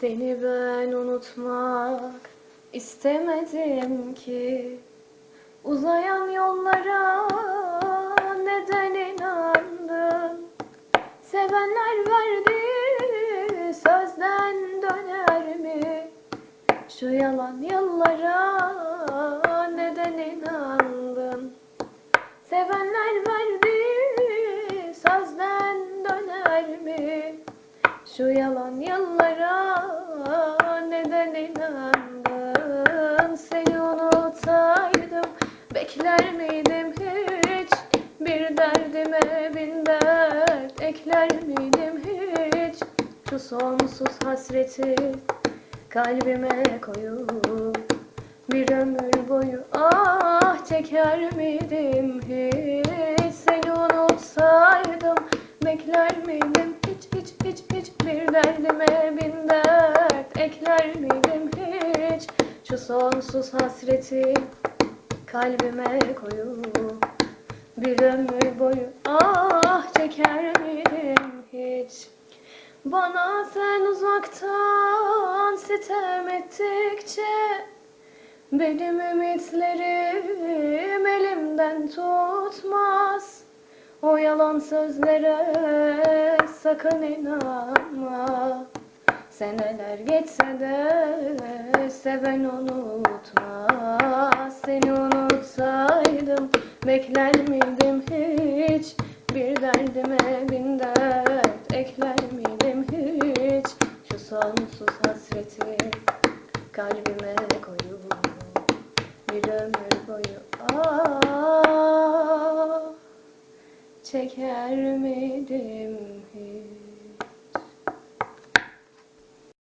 Seni ben unutmak istemedim ki. Uzayan yollara neden inandın? Sevenler verdiği sözden döner mi? Şu yalan yıllara neden inandın? Sevenler verdiği sözden döner mi şu yalan yıllara neden inandın? Seni unutsaydım bekler miydim hiç? Bir derdime bin dert ekler miydim hiç? Şu sonsuz hasreti kalbime koyup Bir ömür boyu ah çeker miydim hiç hiç Bir derdime bin dert ekler miydim hiç? Şu sonsuz hasreti kalbime koyup Bir ömür boyu ah çeker miydim hiç? Bana sen uzaktan sitem ettikçe benim ümitlerim elimden tutmaz O yalan sözlere sakın inanma. Seneler geçse de seven unutmaz Seni unutsaydım bekler miydim hiç. Bir derdime bin dert ekler miydim hiç. Şu sonsuz hasreti kalbime koyup çeker miydim